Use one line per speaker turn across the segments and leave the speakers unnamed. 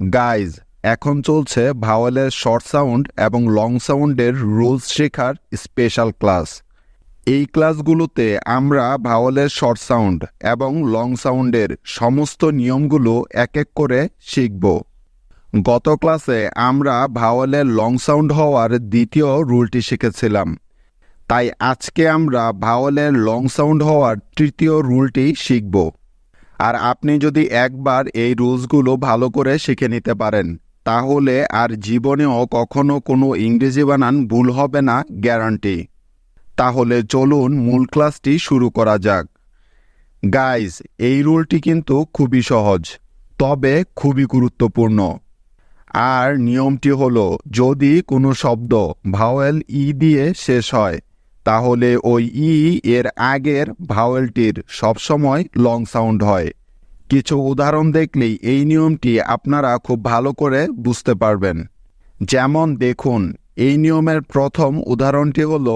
Guys এখন চলছে ভাওয়েলের শর্ট সাউন্ড এবং লং সাউন্ডের রুলস শেখার স্পেশাল ক্লাস এই ক্লাসগুলোতে আমরা ভাওয়েলের শর্ট সাউন্ড এবং লং সাউন্ডের সমস্ত নিয়মগুলো এক এক করে শিখব। গত ক্লাসে আমরা ভাওয়েলের লং সাউন্ড হওয়ার দ্বিতীয় রুলটি শিখেছিলাম। তাই আজকে আমরা ভাওয়েলের লং সাউন্ড হওয়ার তৃতীয় রুলটি শিখব। আর আপনি যদি একবার এই রুলসগুলো ভালো করে শিখে নিতে পারেন, তাহলে আর জীবনেও কখনো কোনো ইংরেজি বানান ভুল হবে না, গ্যারান্টি। তাহলে চলুন মূল ক্লাসটি শুরু করা যাক। গাইজ এই রুলটি কিন্তু খুবই সহজ, তবে খুবই গুরুত্বপূর্ণ। আর নিয়মটি হলো, যদি কোনো শব্দ ভাওয়েল ই দিয়ে শেষ হয় তাহলে ওই ই এর আগের ভাওয়েলটির সবসময় লং সাউন্ড হয়। কিছু উদাহরণ দেখলেই এই নিয়মটি আপনারা খুব ভালো করে বুঝতে পারবেন। যেমন দেখুন, এই নিয়মের প্রথম উদাহরণটি হল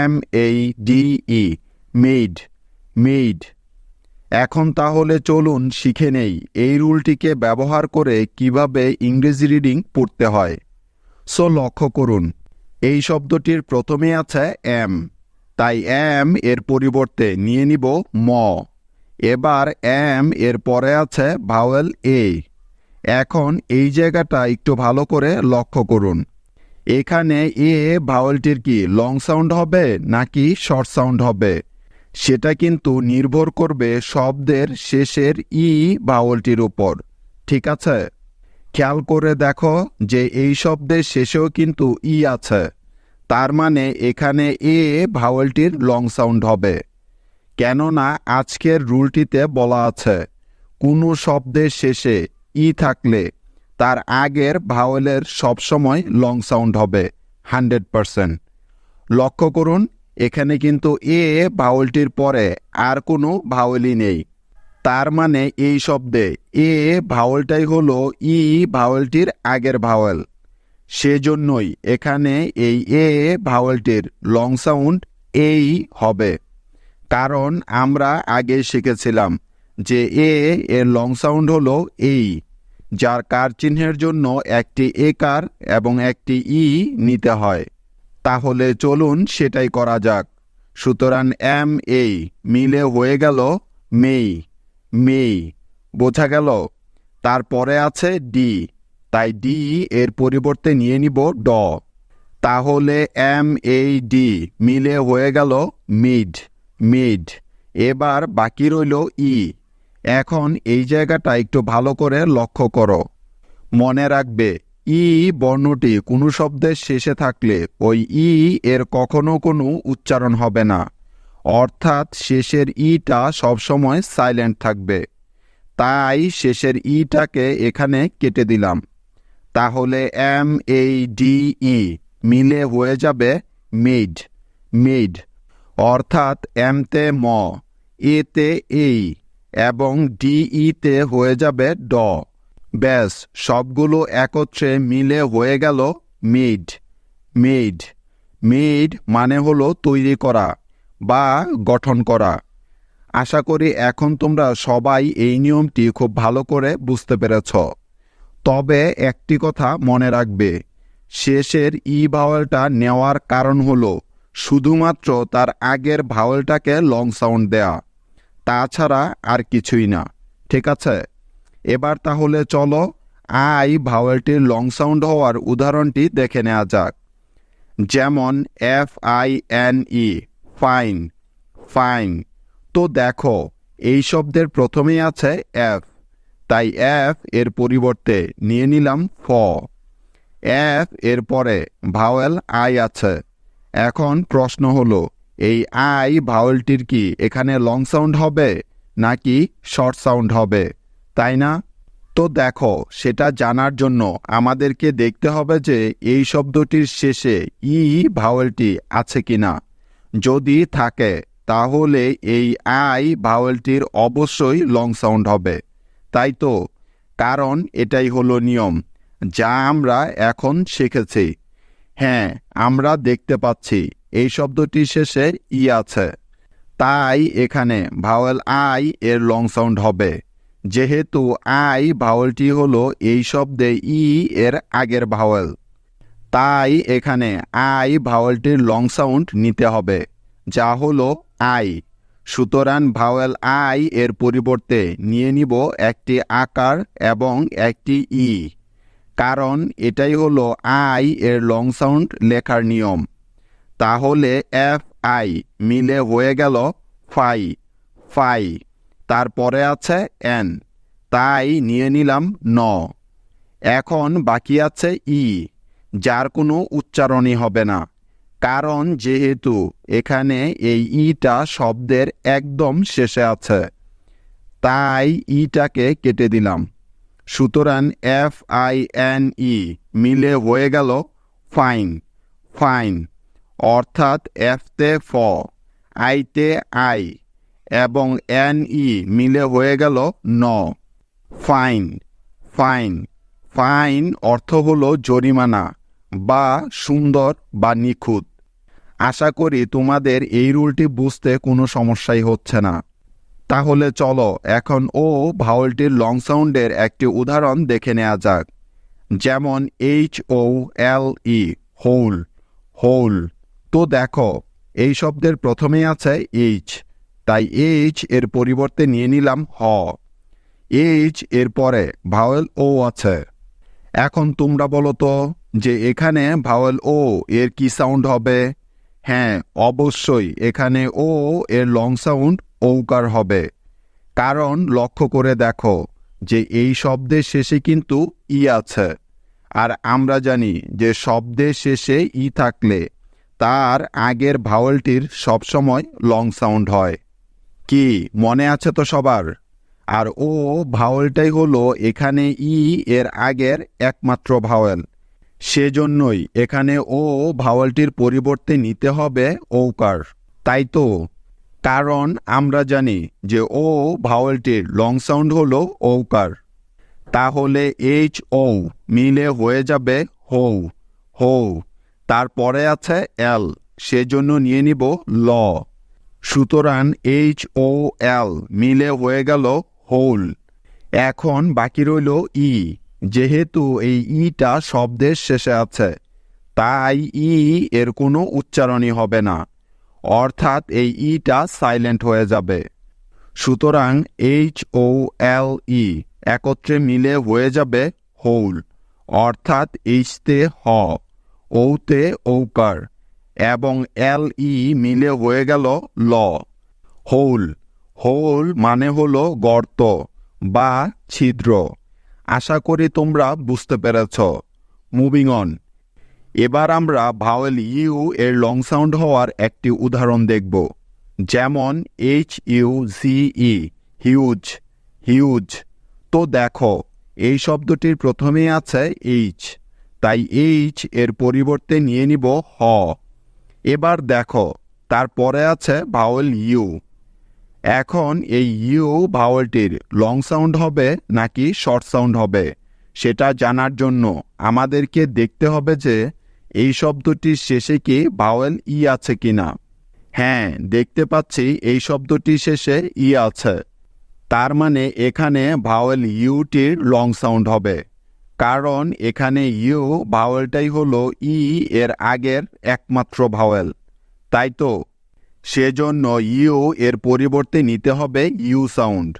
এম এই ডি, ই, মেড মেড। এখন তাহলে চলুন শিখে নেই এই রুলটিকে ব্যবহার করে কীভাবে ইংরেজি রিডিং পড়তে হয়। সো লক্ষ্য করুন, এই শব্দটির প্রথমে আছে এম। তাই এম এর পরিবর্তে নিয়ে নিব ম। এবার এম এর পরে আছে ভাওয়েল এ এখন এই জায়গাটা একটু ভালো করে লক্ষ্য করুন। এখানে এ ভাওয়েলটির কি লং সাউন্ড হবে নাকি শর্ট সাউন্ড হবে? সেটা কিন্তু নির্ভর করবে শব্দের শেষের ই ভাওয়েলটির উপর। ঠিক আছে? খেয়াল করে দেখো যে এই শব্দের শেষেও কিন্তু ই আছে। তার মানে এখানে এ ভাওয়েলটির লং সাউন্ড হবে। কেননা আজকের রুলটিতে বলা আছে, কোনো শব্দের শেষে ই থাকলে তার আগের ভাওয়েলের সবসময় লং সাউন্ড হবে, হান্ড্রেড পারসেন্ট। লক্ষ্য করুন, এখানে কিন্তু এ ভাওয়েলটির পরে আর কোনো ভাওয়েলই নেই। তার মানে এই শব্দে এ ভাওয়েলটাই হলো ই ভাওয়েলটির আগের ভাওয়েল। সেজন্যই এখানে এই এ ভাওয়েলটির লং সাউন্ড এই হবে। কারণ আমরা আগে শিখেছিলাম যে এ এর লং সাউন্ড হলো এই, যার কার চিহ্নের জন্য একটি এ কার এবং একটি ই নিতে হয়। তাহলে চলুন সেটাই করা যাক। সুতরাং এম এই মিলে হয়ে গেল মেই মেই, বোঝা গেল। তারপরে আছে ডি। তাই ডি এর পরিবর্তে নিয়ে নিব ড। তাহলে এম এই ডি মিলে হয়ে গেল মিড মিড এবার বাকি রইল ই এখন এই জায়গাটা একটু ভালো করে লক্ষ্য করো। মনে রাখবে ই বর্ণটি কোনো শব্দের শেষে থাকলে ওই ই এর কখনো কোনো উচ্চারণ হবে না। অর্থাৎ শেষের ইটা সবসময় সাইলেন্ট থাকবে। তাই শেষের ইটাকে এখানে কেটে দিলাম। তাহলে এম এই ডি ই মিলে হয়ে যাবে মেড মেড অর্থাৎ এমতে ম এতে এই এবং ডিইতে হয়ে যাবে ড। ব্যাস, সবগুলো একত্রে মিলে হয়ে গেল মিড মিড মিড মানে হলো তৈরি করা বা গঠন করা। আশা করি এখন তোমরা সবাই এই নিয়মটি খুব ভালো করে বুঝতে পেরেছ। তবে একটি কথা মনে রাখবে, শেষের ই ভাওয়েলটা নেওয়ার কারণ হলো শুধুমাত্র তার আগের ভাওয়েলটাকে লং সাউন্ড দেয়া, তাছাড়া আর কিছুই না, ঠিক আছে? এবার তাহলে চলো আই ভাওয়েলটির লং সাউন্ড হওয়ার উদাহরণটি দেখে নেওয়া যাক। যেমন F I N E fine fine তো দেখো, এই শব্দের প্রথমেই আছে এফ তাই এফ এর পরিবর্তে নিয়ে নিলাম ফ এফ এর পরে ভাওয়েল আই আছে। এখন প্রশ্ন হলো, এই আই ভাওয়েলটির কি এখানে লং সাউন্ড হবে নাকি শর্ট সাউন্ড হবে? তাই না? তো দেখো, সেটা জানার জন্য আমাদেরকে দেখতে হবে যে এই শব্দটির শেষে ই ভাওয়েলটি আছে কিনা। যদি থাকে, তাহলে এই আই ভাওয়েলটির অবশ্যই লং সাউন্ড হবে। তাই তো, কারণ এটাই হলো নিয়ম, যা আমরা এখন শিখেছি। হ্যাঁ আমরা দেখতে পাচ্ছি, এই শব্দটির শেষে ই আছে। তাই এখানে ভাওয়েল আই এর লং সাউন্ড হবে। যেহেতু আই ভাওয়েলটি হলো এই শব্দে ই এর আগের ভাওয়েল তাই এখানে আই ভাওয়েলটির লং সাউন্ড নিতে হবে, যা হলো আই সুতরাং ভাওয়েল আই এর পরিবর্তে নিয়ে নিব একটি আকার এবং একটি ই কারণ এটাই হলো আই এর লং সাউন্ড লেখার নিয়ম। তাহলে এফ আই মিলে হয়ে গেল ফাই ফাই তারপরে আছে এন তাই নিয়ে নিলাম ন। এখন বাকি আছে ই যার কোনো উচ্চারণই হবে না। কারণ যেহেতু এখানে এই ইটা শব্দের একদম শেষে আছে, তাই ইটাকে কেটে দিলাম। সুতরাং এফ আই এন ই মিলে হয়ে গেল ফাইন ফাইন, অর্থাৎ এফতে ফ আইতে আই, এবং এন ই মিলে হয়ে গেল ন। ফাইন ফাইন ফাইন অর্থ হল জরিমানা বা সুন্দর বা নিখুঁত। আশা করি তোমাদের এই রুলটি বুঝতে কোনো সমস্যাই হচ্ছে না। তাহলে চলো, এখন ও ভাওয়েলটির লং সাউন্ডের একটি উদাহরণ দেখে নেওয়া যাক। যেমন H O L E whole whole. তো দেখো, এই শব্দের প্রথমেই আছে এইচ তাই এইচ এর পরিবর্তে নিয়ে নিলাম হ। এইচ এর পরে ভাওয়েল ও আছে। এখন তোমরা বলো তো, যে এখানে ভাওয়েল ও এর কি সাউন্ড হবে? হ্যাঁ অবশ্যই, এখানে ও এর লং সাউন্ড ঔকার হবে। কারণ, লক্ষ্য করে দেখো যে এই শব্দের শেষে কিন্তু ই আছে। আর আমরা জানি যে শব্দের শেষে ই থাকলে তার আগের ভাওয়েলটির সবসময় লং সাউন্ড হয়। কি, মনে আছে তো সবার? আর ও ভাওয়েলটাই হলো এখানে ই এর আগের একমাত্র ভাওয়েল সেজন্যই এখানে ও ভাওয়েলটির পরিবর্তে নিতে হবে ঔকার। তাই তো? কারণ আমরা জানি যে ও ভাওয়েলটির লং সাউন্ড হলো ঔকার। তাহলে এইচ ও মিলে হয়ে যাবে হৌ। হৌ। তারপরে আছে এল। সেজন্য নিয়ে নিব ল। সুতরাং এইচ ও এল মিলে হয়ে গেল হোল। এখন বাকি রইল ই। যেহেতু এই ইটা শব্দের শেষে আছে, তাই ই এর কোনো উচ্চারণই হবে না, অর্থাৎ এই ইটা সাইলেন্ট হয়ে যাবে। সুতরাং এইচ ও এল ই একত্রে মিলে হয়ে যাবে হোল, অর্থাৎ এইচতে হ, ঔতে ঔকার, এবং এল ই মিলে হয়ে গেল ল। হোল হোল মানে হলো গর্ত বা ছিদ্র। আশা করি তোমরা বুঝতে পেরেছ। মুভিং অন এবার আমরা ভাওয়েল ইউ এর লং সাউন্ড হওয়ার একটি উদাহরণ দেখব। যেমন H U G E huge huge তো দেখো, এই শব্দটির প্রথমেই আছে এইচ তাই এইচ এর পরিবর্তে নিয়ে নিব হ। এবার দেখো, তারপরে আছে ভাওয়েল ইউ এখন এই ইউ ভাওয়েলটির লং সাউন্ড হবে নাকি শর্ট সাউন্ড হবে, সেটা জানার জন্য আমাদেরকে দেখতে হবে যে এই শব্দটির শেষে কি ভাওয়েল ই আছে কিনা। হ্যাঁ দেখতে পাচ্ছি এই শব্দটির শেষে ই আছে। তার মানে এখানে ভাওয়েল ইউটির লং সাউন্ড হবে, কারণ এখানে ইউ ভাওয়েলটাই হলো ই এর আগের একমাত্র ভাওয়েল। তাই তো সেজন্য ইউ এর পরিবর্তে নিতে হবে ইউ সাউন্ড।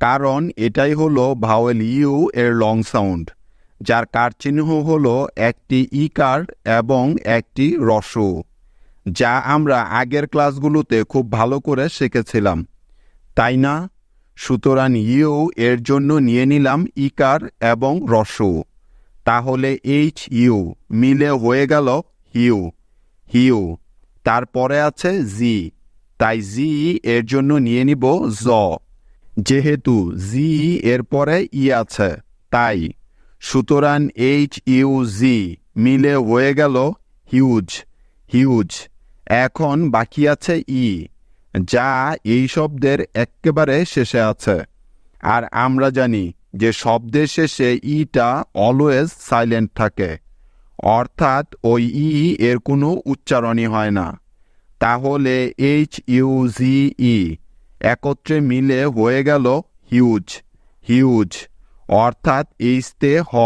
কারণ এটাই হলো ভাওয়েল ইউ এর লং সাউন্ড, যার কারচিহ্ন হলো একটি ইকার এবং একটি রসু যা আমরা আগের ক্লাসগুলোতে খুব ভালো করে শিখেছিলাম। তাই না? সুতরাং ইউ এর জন্য নিয়ে নিলাম ইকার এবং রসু তাহলে এইচ ইউ মিলে হয়ে গেল হিউ। হিউ। তারপরে আছে জি। তাই জি এর জন্য নিয়ে নিব জ। যেহেতু জি এর পরে ই আছে, তাই। সুতরাং এইচ ইউ জি মিলে হয়ে গেল হিউজ হিউজ। এখন বাকি আছে ই, যা এই শব্দের একেবারে শেষে আছে। আর আমরা জানি যে শব্দের শেষে ইটা অলওয়েজ সাইলেন্ট থাকে। অর্থাৎ ওই ই এর কোনো উচ্চারণই হয় না। তাহলে এইচ ইউ জি ই একত্রে মিলে হয়ে গেল হিউজ হিউজ। অর্থাৎ এইচতে হ,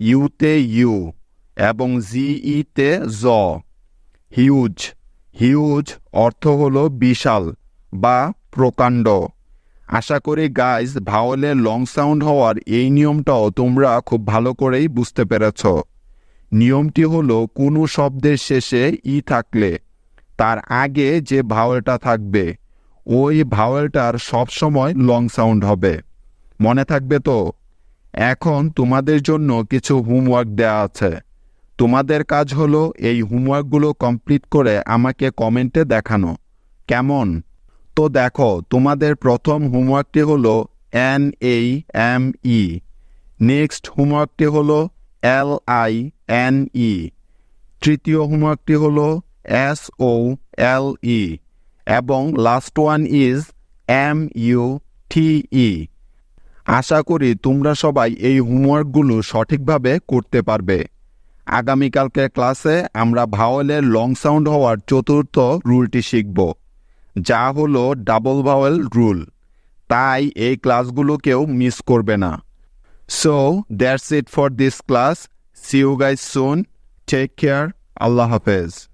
ইউতে ইউ এবং জিইতে জ। হিউজ হিউজ অর্থ হল বিশাল বা প্রকাণ্ড। আশা করি গাইজ ভাওয়ালের লং সাউন্ড হওয়ার এই নিয়মটাও তোমরা খুব ভালো করেই বুঝতে পেরেছ। নিয়মটি হলো, কোনো শব্দের শেষে ই থাকলে তার আগে যে ভাওয়েলটা থাকবে, ওই ভাওয়েলটার সবসময় লং সাউন্ড হবে। মনে থাকবে তো? এখন তোমাদের জন্য কিছু হোমওয়ার্ক দেয়া আছে। তোমাদের কাজ হলো এই হোমওয়ার্কগুলো কমপ্লিট করে আমাকে কমেন্টে দেখানো। কেমন? তো দেখো, তোমাদের প্রথম হোমওয়ার্কটি হলো এন এই এম ই নেক্সট হোমওয়ার্কটি হলো এল আই এন ই তৃতীয় হোমওয়ার্কটি হল এস ও এল ই এবং last one is M U T E আশা করি তোমরা সবাই এই হোমওয়ার্কগুলো সঠিকভাবে করতে পারবে। আগামীকালকের ক্লাসে আমরা ভাওয়েলের লং সাউন্ড হওয়ার চতুর্থ রুলটি শিখব, যা হলো ডাবল ভাওয়েল রুল তাই এই ক্লাসগুলোকেও মিস করবে না। So that's it for this class. See you guys soon. Take care. Allah Hafiz.